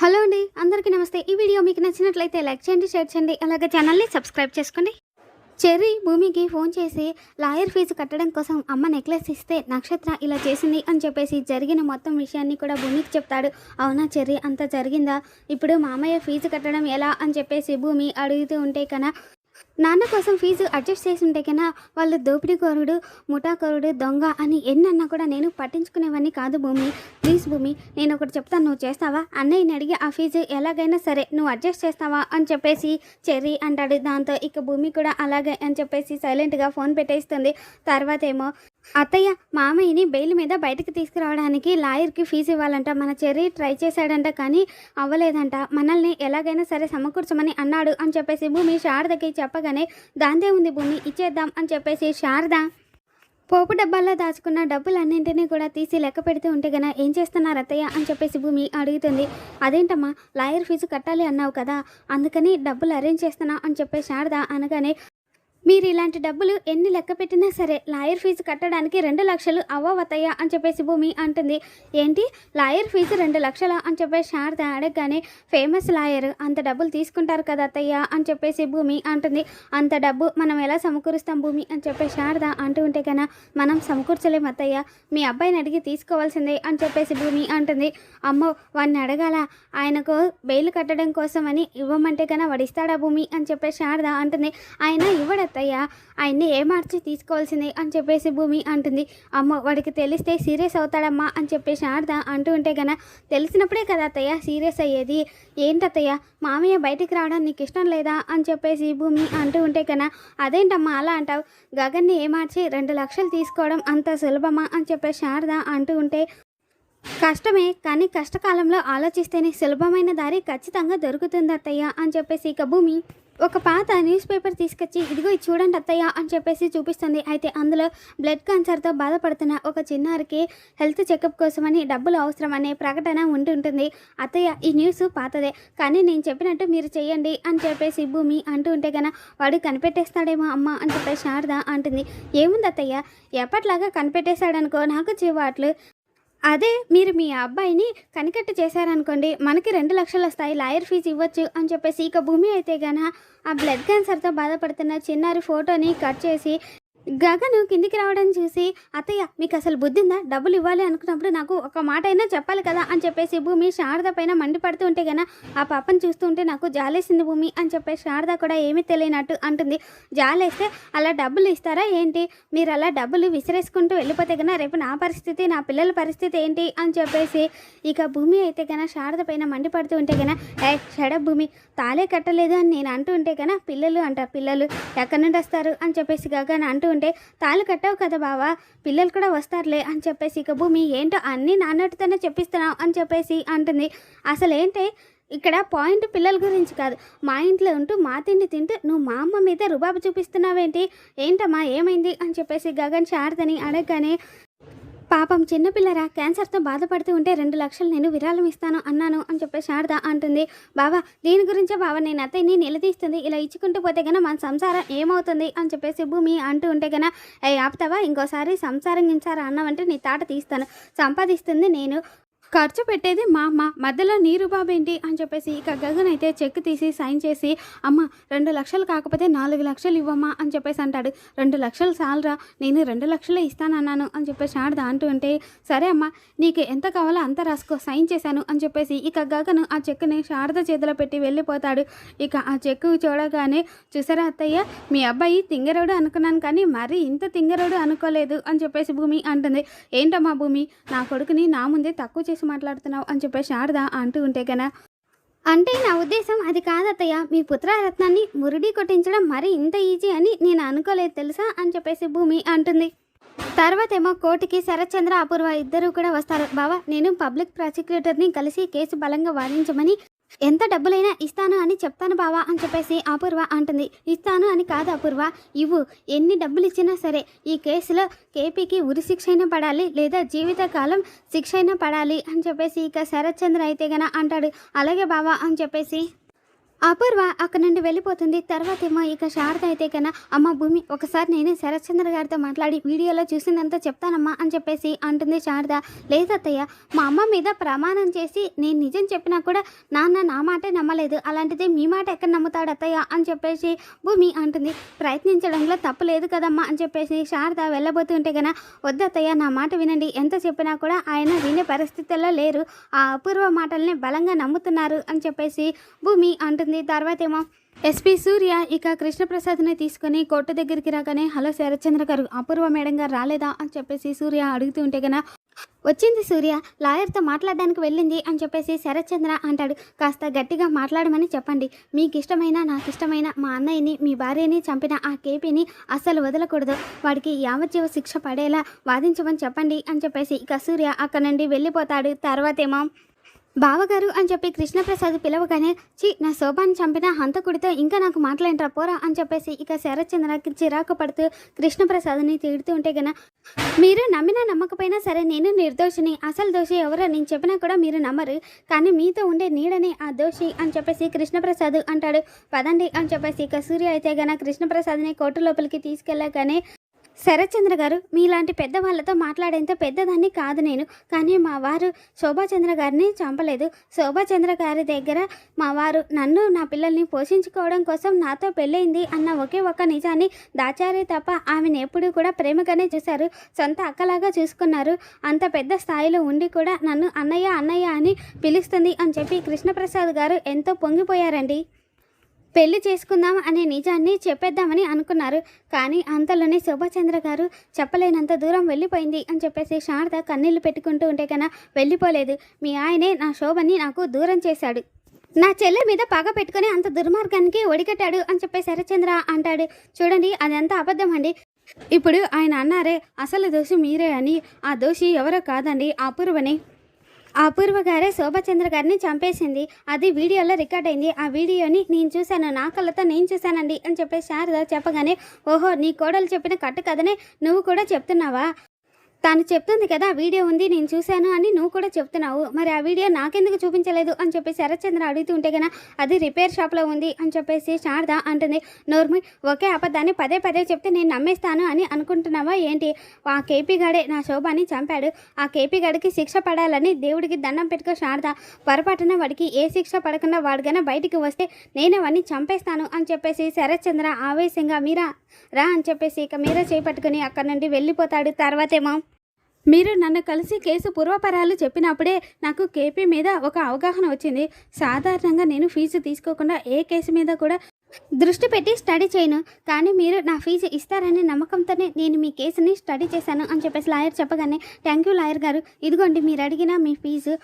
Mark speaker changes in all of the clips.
Speaker 1: Hello అండి అందరికీ నమస్తే. ఈ వీడియో మీకు నచ్చినట్లయితే లైక్ చేయండి షేర్ చేయండి అలాగే ఛానల్ని సబ్స్క్రైబ్ చేసుకోండి. చెర్రీ భూమికి ఫోన్ చేసి లాయర్ ఫీజు కట్టడం కోసం అమ్మ నెక్లెస్ ఇస్తే నక్షత్ర ఇలా చేసింది అని చెప్పేసి జరిగిన మొత్తం విషయాన్ని కూడా భూమికి చెప్తాడు. అవునా చెర్రీ అంత జరిగిందా? ఇప్పుడు మామయ్య ఫీజు కట్టడం ఎలా అని చెప్పేసి భూమి అడుగుతూ ఉంటే కన్నా నాన్న కోసం ఫీజు అడ్జస్ట్ చేసి ఉంటే కన్నా వాళ్ళు దోపిడీకోరుడు ముఠాకోరుడు దొంగ అని ఎన్నన్నా కూడా నేను పట్టించుకునేవన్నీ కాదు భూమి. ప్లీజ్ భూమి నేను ఒకటి చెప్తాను నువ్వు చేస్తావా? అన్నయ్యని అడిగి ఆ ఫీజు ఎలాగైనా సరే నువ్వు అడ్జస్ట్ చేస్తావా అని చెప్పేసి చెర్రీ అంటాడు. దాంతో ఇక భూమి కూడా అలాగే అని చెప్పేసి సైలెంట్గా ఫోన్ పెట్టేస్తుంది. తర్వాత ఏమో అత్తయ్య మామయ్యని బెయిల్ మీద బయటకు తీసుకురావడానికి లాయర్కి ఫీజు ఇవ్వాలంట. మన చెర్రీ ట్రై చేశాడంట కానీ అవ్వలేదంట. మనల్ని ఎలాగైనా సరే సమకూర్చమని అన్నాడు అని చెప్పేసి భూమి శారదకి చెప్పగానే దాందే ఉంది భూమి ఇచ్చేద్దాం అని చెప్పేసి శారద! పోపు డబ్బాల్లో దాచుకున్న డబ్బులన్నింటినీ కూడా తీసి లెక్క పెడుతూ ఉంటే గన ఏం చేస్తున్నారు అత్తయ్య అని చెప్పేసి భూమి అడుగుతుంది. అదేంటమ్మా లాయర్ ఫీజు కట్టాలి అన్నావు కదా అందుకని డబ్బులు అరేంజ్ చేస్తున్నా అని చెప్పేసి శారద అనగానే మీరు ఇలాంటి డబ్బులు ఎన్ని లెక్క పెట్టినా సరే లాయర్ ఫీజు కట్టడానికి రెండు లక్షలు అవ్వవతయ్యా అని చెప్పేసి భూమి అంటుంది. ఏంటి? లాయర్ ఫీజు రెండు లక్షల అని చెప్పేసి శారద అడగగానే ఫేమస్ లాయర్ అంత డబ్బులు తీసుకుంటారు కదా అత్తయ్య అని చెప్పేసి భూమి అంటుంది. అంత డబ్బు మనం ఎలా సమకూరుస్తాం భూమి అని చెప్పేసి శారద అంటూ ఉంటే కన్నా మనం సమకూర్చలేం అత్తయ్య. మీ అబ్బాయిని అడిగి తీసుకోవాల్సిందే అని చెప్పేసి భూమి అంటుంది. అమ్మో వాడిని అడగాల? ఆయనకు బెయిల్ కట్టడం కోసమని ఇవ్వమంటే కన్నా వాడిస్తాడా భూమి అని చెప్పేసి శారద అంటుంది. ఆయన ఇవ్వడ అత్తయ్యా ఆయన్ని ఏమార్చి తీసుకోవాల్సిందే అని చెప్పేసి భూమి అంటుంది. అమ్మ వాడికి తెలిస్తే సీరియస్ అవుతాడమ్మా అని చెప్పేసి శారద అంటూ ఉంటే గన తెలిసినప్పుడే కదా అత్తయ్య సీరియస్ అయ్యేది. ఏంటత్తయ్య మామయ్య బయటికి రావడం నీకు ఇష్టం లేదా అని చెప్పేసి భూమి అంటూ ఉంటే కన్నా అదేంటమ్మా అలా అంటావు? గగన్ని ఏమార్చి రెండు లక్షలు తీసుకోవడం అంత సులభమా అని చెప్పేసి శారద అంటూ ఉంటే కష్టమే కానీ కష్టకాలంలో ఆలోచిస్తేనే సులభమైన దారి ఖచ్చితంగా దొరుకుతుంది అత్తయ్య అని చెప్పేసి ఇక భూమి ఒక పాత న్యూస్ పేపర్ తీసుకొచ్చి ఇదిగో ఇది చూడండి అత్తయ్య అని చెప్పేసి చూపిస్తుంది. అయితే అందులో బ్లడ్ క్యాన్సర్తో బాధపడుతున్న ఒక చిన్నారికి హెల్త్ చెకప్ కోసమని డబ్బులు అవసరం అనే ప్రకటన ఉంటుంటుంది అత్తయ్య ఈ న్యూస్ పాతదే కానీ నేను చెప్పినట్టు మీరు చేయండి అని చెప్పేసి భూమి అంటూ ఉంటే కన వాడు కనిపెట్టేస్తాడేమో అమ్మ అని చెప్పేసి శారద అంటుంది. ఏముంది అత్తయ్య ఎప్పట్లాగా కనిపెట్టేశాడనుకో నాకు చివాట్లు అదే మీరు మీ అబ్బాయిని కనికట్టు చేశారనుకోండి మనకి రెండు లక్షలు వస్తాయి లాయర్ ఫీజు ఇవ్వచ్చు అని చెప్పేసి ఇక భూమి అయితే గన ఆ బ్లడ్ క్యాన్సర్తో బాధపడుతున్న చిన్నారి ఫోటోని కట్ చేసి గగను కిందికి రావడం చూసి అత్తయ్య మీకు అసలు బుద్ధి ఉందా డబ్బులు ఇవ్వాలి అనుకున్నప్పుడు నాకు ఒక మాట అయినా చెప్పాలి కదా? అని చెప్పేసి భూమి శారద పైన మండిపడుతూ ఉంటే గన ఆ పాపను చూస్తూ ఉంటే నాకు జాలేసింది భూమి అని చెప్పేసి శారద కూడా ఏమీ తెలియనట్టు అంటుంది. జాలేస్తే అలా డబ్బులు ఇస్తారా ఏంటి? మీరు అలా డబ్బులు విసిరేసుకుంటూ వెళ్ళిపోతే కదా రేపు నా పరిస్థితి నా పిల్లల పరిస్థితి ఏంటి? అని చెప్పేసి ఇక భూమి అయితే కన్నా శారద పైన మండిపడుతూ ఉంటే కన్నా ఏ షడ భూమి. తాలే కట్టలేదు అని నేను అంటూ ఉంటే కన్నా పిల్లలు అంట పిల్లలు ఎక్కడి నుండి వస్తారు? అని చెప్పేసి గగన్ అంటూ ఉంటే తాళి కట్టావు కదా బావా పిల్లలు కూడా వస్తారులే అని చెప్పేసి ఇక భూమి ఏంటో అన్నీ నాన్నటితోనే చెప్పిస్తున్నావు అని చెప్పేసి అంటుంది. అసలు ఏంటి ఇక్కడ పాయింట్ పిల్లల గురించి కాదు. మా ఇంట్లో ఉంటూ మా తిండి తింటూ నువ్వు మా అమ్మ మీద రుబాబు చూపిస్తున్నావేంటి? ఏంటమ్మా ఏమైంది? అని చెప్పేసి గగన్ శారదని అడగగానే పాపం చిన్నపిల్లరా క్యాన్సర్తో బాధపడుతూ ఉంటే రెండు లక్షలు నేను విరాళం ఇస్తాను అన్నాను అని చెప్పి శారద అంటుంది. బావా దీని గురించే బావా నేను అత్తయ్యని నిలదీస్తుంది. ఇలా ఇచ్చుకుంటూ పోతే గన మన సంసారం ఏమవుతుంది అని చెప్పేసి భూమి అంటూ ఉంటే గన ఏ ఆపుతావా? ఇంకోసారి సంసారం గించారా అన్నావంటే నీ తాట తీస్తాను. సంపాదిస్తుంది నేను. ఖర్చు పెట్టేది మా అమ్మ మధ్యలో నీరు బాబేంటి అని చెప్పేసి ఇక గగన్ అయితే చెక్ తీసి సైన్ చేసి అమ్మ రెండు లక్షలు కాకపోతే నాలుగు లక్షలు ఇవ్వమ్మా అని చెప్పేసి అంటాడు. రెండు లక్షలు సాలరా నేను రెండు లక్షలే ఇస్తానన్నాను అని చెప్పేసి శారద అంటూ ఉంటే సరే అమ్మా నీకు ఎంత కావాలో అంత రాసుకో సైన్ చేశాను అని చెప్పేసి ఇక గగన్ ఆ చెక్ని శారద చేతిలో పెట్టి వెళ్ళిపోతాడు. ఇక ఆ చెక్కు చూడగానే చూసారా అత్తయ్య మీ అబ్బాయి తింగరోడు అనుకున్నాను కానీ మరీ ఇంత తింగరోడు అనుకోలేదు అని చెప్పేసి భూమి అంటుంది. ఏంటమ్మా భూమి నా కొడుకుని నా ముందే తక్కువ చేసి మాట్లాడుతున్నావు అని చెప్పేసి శారద అంటూ ఉంటే కదా అంటే నా ఉద్దేశం అది కాదత్తయ్య. మీ పుత్రరత్నాన్ని మురుడి కొట్టించడం మరీ ఇంత ఈజీ అని నేను అనుకోలేదు తెలుసా? అని చెప్పేసి భూమి అంటుంది. తర్వాత ఏమో కోర్టుకి శరత్చంద్ర అపూర్వ ఇద్దరు కూడా వస్తారు. బావా నేను పబ్లిక్ ప్రాసిక్యూటర్ని కలిసి కేసు బలంగా వాదించమని ఎంత డబ్బులైనా ఇస్తాను అని చెప్తాను బావా అని చెప్పేసి అపూర్వ అంటుంది. ఇస్తాను అని కాదు అపూర్వ. ఇవ్వు. ఎన్ని డబ్బులు ఇచ్చినా సరే ఈ కేసులో కేపీకి ఉరి శిక్ష అయినా పడాలి లేదా జీవితకాలం శిక్ష అయినా పడాలి అని చెప్పేసి ఇక శరత్చంద్ర అయితే గన అంటాడు. అలాగే బావా అని చెప్పేసి అపూర్వ అక్కడ నుండి వెళ్ళిపోతుంది. తర్వాత ఏమో ఇక శారద అయితే కన్నా అమ్మ భూమి ఒకసారి నేనే శరత్చంద్ర గారితో మాట్లాడి వీడియోలో చూసిందంతా చెప్తానమ్మా అని చెప్పేసి అంటుంది శారద. లేదత్తయ్య మా అమ్మ మీద ప్రమాణం చేసి నేను నిజం చెప్పినా కూడా నాన్న నా మాటే నమ్మలేదు. అలాంటిది మీ మాట ఎక్కడ నమ్ముతాడు అత్తయ్య అని చెప్పేసి భూమి అంటుంది. ప్రయత్నించడంలో తప్పు లేదు కదమ్మా అని చెప్పేసి శారద వెళ్ళబోతుంటే కన్నా వద్దత్తయ్య నా మాట వినండి. ఎంత చెప్పినా కూడా ఆయన వినే పరిస్థితుల్లో లేరు. ఆ అపూర్వ మాటల్ని బలంగా నమ్ముతున్నారు అని చెప్పేసి భూమి అంటుంది. తర్వాత ఏమో ఎస్పీ సూర్య ఇక కృష్ణప్రసాద్ని తీసుకొని కోర్టు దగ్గరికి రాగానే హలో శరత్చంద్ర గారు అపూర్వ మేడం గారు రాలేదా? అని చెప్పేసి సూర్య అడుగుతూ ఉంటే గన వచ్చింది సూర్య లాయర్తో మాట్లాడడానికి వెళ్ళింది అని చెప్పేసి శరత్చంద్ర అంటాడు. కాస్త గట్టిగా మాట్లాడమని చెప్పండి. మీకు ఇష్టమైన నాకు ఇష్టమైన మా అన్నయ్యని మీ భార్యని చంపిన ఆ కేపీని అస్సలు వదలకూడదు. వాడికి యావజ్జీవ శిక్ష పడేలా వాదించమని చెప్పండి అని చెప్పేసి ఇక సూర్య అక్కడ నుండి వెళ్ళిపోతాడు. తర్వాతేమో బావగారు అని చెప్పి కృష్ణప్రసాద్ పిలవగానే చి నా శోభాన్ని చంపిన హంతకుడితో ఇంకా నాకు మాట్లాడినరా పోరా అని చెప్పేసి ఇక శరత్చంద్రకి చిరాకు పడుతూ కృష్ణప్రసాద్ని తిడుతూ ఉంటే గన మీరు నమ్మినా నమ్మకపోయినా సరే నేను నిర్దోషిని అసలు దోషి ఎవరో నేను చెప్పినా కూడా మీరు నమ్మరు. కానీ మీతో ఉండే నీడని ఆ దోషి అని చెప్పేసి కృష్ణప్రసాద్ అంటాడు. పదండి అని చెప్పేసి ఇక సూర్య అయితే గన కృష్ణప్రసాద్ని కోర్టు లోపలికి తీసుకెళ్ళగానే శరత్చంద్ర గారు మీలాంటి పెద్దవాళ్ళతో మాట్లాడేంత పెద్దదాన్ని కాదు నేను. కానీ మా వారు శోభాచంద్ర గారిని చంపలేదు. శోభాచంద్ర గారి దగ్గర మా వారు నన్ను నా పిల్లల్ని పోషించుకోవడం కోసం నాతో పెళ్ళైంది అన్న ఒకే ఒక్క నిజాన్ని దాచారే తప్ప ఆమెను ఎప్పుడూ కూడా ప్రేమగానే చూశారు. సొంత అక్కలాగా చూసుకున్నారు. అంత పెద్ద స్థాయిలో ఉండి కూడా నన్ను అన్నయ్య అన్నయ్య అని పిలుస్తుంది అని చెప్పి కృష్ణప్రసాద్ గారు ఎంతో పొంగిపోయారండి. పెళ్ళి చేసుకుందాం అనే నిజాన్ని చెప్పేద్దామని అనుకున్నారు. కానీ అంతలోనే శోభాచంద్ర గారు చెప్పలేనంత దూరం వెళ్ళిపోయింది అని చెప్పేసి శారద కన్నీళ్ళు పెట్టుకుంటూ ఉంటే కన్నా వెళ్ళిపోలేదు. మీ ఆయనే నా శోభని నాకు దూరం చేశాడు. నా చెల్లె మీద పగ పెట్టుకుని అంత దుర్మార్గానికి ఒడికట్టాడు అని చెప్పేసి శరచంద్ర అంటాడు. చూడండి అదంతా అబద్ధం అండి. ఇప్పుడు ఆయన అన్నారే అసలు దోషి మీరే అని. ఆ దోషి ఎవరో కాదండి అపూర్వని. అపూర్వ గారే శోభచంద్ర గారిని చంపేసింది. అది వీడియోలో రికార్డ్ అయింది. ఆ వీడియోని నేను చూశాను. నా కళ్ళతో నేను చూశానండి అని చెప్పేసి శారద చెప్పగానే ఓహో నీ కోడలు చెప్పిన కట్టు కథనే నువ్వు కూడా చెప్తున్నావా? తను చెప్తుంది కదా వీడియో ఉంది నేను చూశాను అని నువ్వు కూడా చెప్తున్నావు. మరి ఆ వీడియో నాకెందుకు చూపించలేదు అని చెప్పి శరత్చంద్ర అడుగుతుంటే కదా అది రిపేర్ షాప్లో ఉంది అని చెప్పేసి శారద అంటుంది. నోర్మి ఒకే అబద్ధాన్ని పదే పదే చెప్తే నేను నమ్మేస్తాను అని అనుకుంటున్నావా ఏంటి? ఆ కేపీ గడే నా శోభాని చంపాడు. ఆ కేపీ గడికి శిక్ష పడాలని దేవుడికి దండం పెట్టుకో శారద. పొరపాటున వాడికి ఏ శిక్ష పడకుండా వాడికైనా బయటికి వస్తే నేను అవన్నీ చంపేస్తాను అని చెప్పేసి శరత్చంద్ర ఆవేశంగా మీరా రా అని చెప్పేసి ఇక మీరా చేపట్టుకుని అక్కడ నుండి వెళ్ళిపోతాడు. తర్వాతేమో మీరు నన్ను కలిసి కేసు పూర్వపరాలు చెప్పినప్పుడే నాకు కేపీ మీద ఒక అవగాహన వచ్చింది. సాధారణంగా నేను ఫీజు తీసుకోకుండా ఏ కేసు మీద కూడా దృష్టి పెట్టి స్టడీ చేయను. కానీ మీరు నా ఫీజు ఇస్తారనే నమ్మకంతోనే నేను మీ కేసుని స్టడీ చేశాను అని చెప్పేసి లాయర్ చెప్పగానే థ్యాంక్ యూ లాయర్ గారు. ఇదిగోండి మీరు అడిగిన మీ ఫీజు.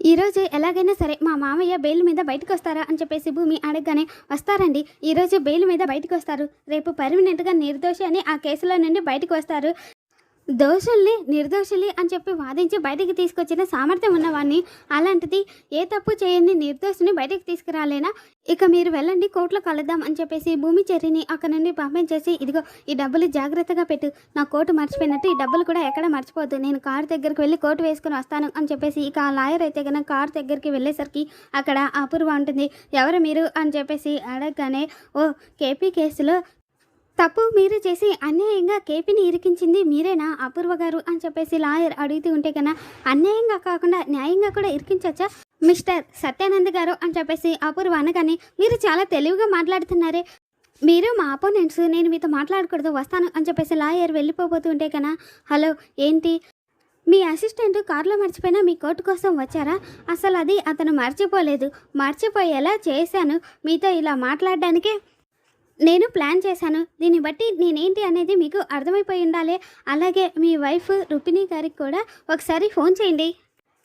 Speaker 1: ఈరోజు ఎలాగైనా సరే మా మామయ్య బెయిల్ మీద బయటకు వస్తారా అని చెప్పేసి భూమి అడగగానే వస్తారండి. ఈరోజు బెయిల్ మీద బయటకు వస్తారు. రేపు పర్మనెంట్గా నిర్దోషి అని ఆ కేసులో నుండి బయటకు వస్తారు. దోషుల్ని నిర్దోషుల్ని అని చెప్పి వాదించి బయటికి తీసుకొచ్చిన సామర్థ్యం ఉన్నవాడిని అలాంటిది ఏ తప్పు చేయని నిర్దోషుని బయటకు తీసుకురాలేనా? ఇక మీరు వెళ్ళండి కోర్టులో కలుద్దాం అని చెప్పేసి భూమి చెర్రిని అక్కడ నుండి పంపించేసి ఇదిగో ఈ డబ్బులు జాగ్రత్తగా పెట్టు. నా కోటు మర్చిపోయినట్టు ఈ డబ్బులు కూడా ఎక్కడ మర్చిపోద్దు నేను కారు దగ్గరికి వెళ్ళి కోటు వేసుకుని వస్తాను అని చెప్పేసి ఇక ఆ లాయర్ అయితే కనుక కారు దగ్గరికి వెళ్ళేసరికి అక్కడ అపూర్వ ఉంటుంది. ఎవరు మీరు అని చెప్పేసి అడగగానే ఓ కేపీ కేసులో తప్పు మీరు చేసి అన్యాయంగా కేపీని ఇరికించింది మీరేనా? అపూర్వ గారు అని చెప్పేసి లాయర్ అడుగుతూ ఉంటే కన్నా అన్యాయంగా కాకుండా న్యాయంగా కూడా ఇరికించవచ్చా మిస్టర్ సత్యానంద్ గారు అని చెప్పేసి అపూర్వ అనగానే మీరు చాలా తెలివిగా మాట్లాడుతున్నారే. మీరు మా అపోనెంట్స్ నేను మీతో మాట్లాడకూడదు వస్తాను అని చెప్పేసి లాయర్ వెళ్ళిపోబోతుంటే కన్నా హలో ఏంటి? మీ అసిస్టెంట్ కారులో మర్చిపోయినా మీ కోర్టు కోసం వచ్చారా? అసలు అది అతను మర్చిపోలేదు. మర్చిపోయేలా చేశాను. మీతో ఇలా మాట్లాడడానికే నేను ప్లాన్ చేశాను. దీన్ని బట్టి నేనేంటి అనేది మీకు అర్థమైపోయి ఉండాలి. అలాగే మీ వైఫ్ రుపిణి గారికి కూడా ఒకసారి ఫోన్ చేయండి.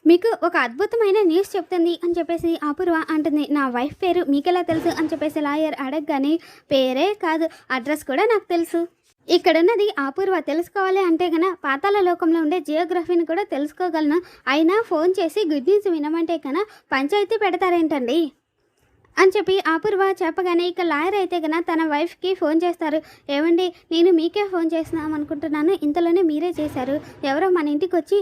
Speaker 1: మీకు ఒక అద్భుతమైన న్యూస్ చెప్తుంది అని చెప్పేసి అపూర్వ అంటుంది. నా వైఫ్ పేరు మీకెలా తెలుసు అని చెప్పేసి లాయర్ అడగగానే పేరే కాదు అడ్రస్ కూడా నాకు తెలుసు. ఇక్కడున్నది అపూర్వ తెలుసుకోవాలి అంటే గన పాతాల లోకంలో ఉండే జియోగ్రఫీని కూడా తెలుసుకోగలను. అయినా ఫోన్ చేసి గుడ్ న్యూస్ వినమంటే కన పంచాయతీ పెడతారేంటండి? అని చెప్పి అపూర్వ చెప్పగానే ఇక లాయర్ అయితే కన తన వైఫ్కి ఫోన్ చేస్తారు. ఏమండి నేను మీకే ఫోన్ చేస్తున్నాం అనుకుంటున్నాను. ఇంతలోనే మీరే చేశారు. ఎవరో మన ఇంటికి వచ్చి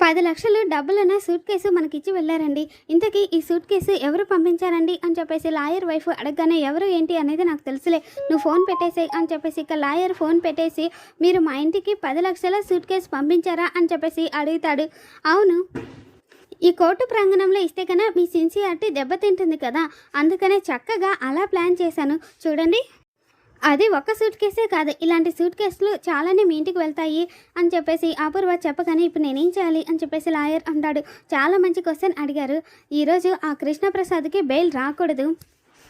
Speaker 1: పది లక్షలు డబ్బులున్న సూట్ కేసు మనకిచ్చి వెళ్ళారండి. ఇంతకీ ఈ సూట్ కేసు ఎవరు పంపించారండి? అని చెప్పేసి లాయర్ వైఫ్ అడగగానే ఎవరు ఏంటి అనేది నాకు తెలుసులే. నువ్వు ఫోన్ పెట్టేసేయ్ అని చెప్పేసి ఇక లాయర్ ఫోన్ పెట్టేసి మీరు మా ఇంటికి పది లక్షల సూట్ కేసు పంపించారా? అని చెప్పేసి అడుగుతాడు. అవును. ఈ కోర్టు ప్రాంగణంలో ఇస్తే కన్నా మీ సిన్సియారిటీ దెబ్బతింటుంది కదా. అందుకనే చక్కగా అలా ప్లాన్ చేశాను. చూడండి. అది ఒక్క సూట్ కేసే కాదు. ఇలాంటి సూట్ కేసులు చాలానే మీ ఇంటికి వెళ్తాయి అని చెప్పేసి అపూర్వ చెప్పగానే ఇప్పుడు నేనేం చేయాలి అని చెప్పేసి లాయర్ అంటాడు. చాలా మంచి క్వశ్చన్ అడిగారు. ఈరోజు ఆ కృష్ణప్రసాద్కి బెయిల్ రాకూడదు.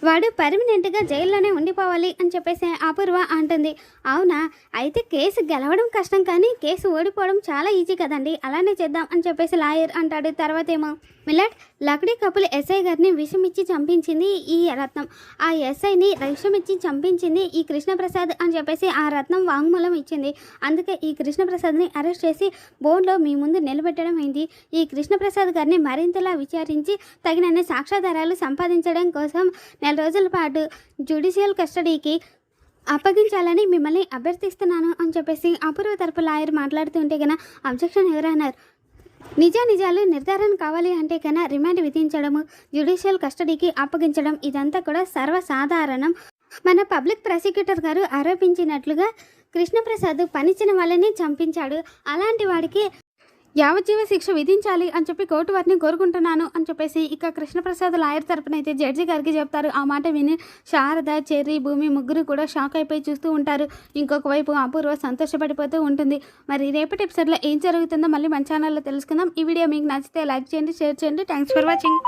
Speaker 1: వాడు పర్మనెంట్గా జైల్లోనే ఉండిపోవాలి అని చెప్పేసి అపూర్వ అంటుంది. అవునా? అయితే కేసు గెలవడం కష్టం కానీ కేసు ఓడిపోవడం చాలా ఈజీ కదండి. అలానే చేద్దాం అని చెప్పేసి లాయర్ అంటాడు. తర్వాత ఏమో మిలట్ లక్డీ కపుల్ ఎస్ఐ గారిని విషం ఇచ్చి చంపించింది ఈ రత్నం. ఆ ఎస్ఐని విషం ఇచ్చి చంపించింది ఈ కృష్ణప్రసాద్ అని చెప్పేసి ఆ రత్నం వాంగ్మూలం ఇచ్చింది. అందుకే ఈ కృష్ణప్రసాద్ని అరెస్ట్ చేసి బోన్లో మీ ముందు నిలబెట్టడం అయింది ఈ కృష్ణప్రసాద్ గారిని మరింతలా విచారించి తగినన్ని సాక్ష్యాధారాలు సంపాదించడం కోసం నెల రోజుల పాటు జ్యుడిషియల్ కస్టడీకి అప్పగించాలని మిమ్మల్ని అభ్యర్థిస్తున్నాను అని చెప్పేసి అపూర్వ తరపు లాయర్ మాట్లాడుతుంటే కన అబ్జెక్షన్ ఎవరన్నారు? నిజ నిజాలు నిర్ధారణ కావాలి అంటే కన్నా రిమాండ్ విధించడము జ్యుడిషియల్ కస్టడీకి అప్పగించడం ఇదంతా కూడా సర్వసాధారణం. మన పబ్లిక్ ప్రాసిక్యూటర్ గారు ఆరోపించినట్లుగా కృష్ణప్రసాద్ పనిచిన వాళ్ళని చంపించాడు. అలాంటి వాడికి యావజ్జీవ శిక్ష విధించాలి అని చెప్పి కోర్టు వారిని కోరుకుంటున్నాను అని చెప్పేసి ఇక కృష్ణప్రసాద్ లాయర్ తరపున అయితే జడ్జి గారికి చెప్తారు. ఆ మాట విని శారద చెర్రి భూమి ముగ్గురు కూడా షాక్ అయిపోయి చూస్తూ ఉంటారు. ఇంకొక వైపు అపూర్వ సంతోషపడిపోతూ ఉంటుంది. మరి రేపటి ఎపిసోడ్లో ఏం జరుగుతుందో మళ్ళీ మన ఛానల్లో తెలుసుకుందాం. ఈ వీడియో మీకు నచ్చితే లైక్ చేయండి షేర్ చేయండి. Thanks for watching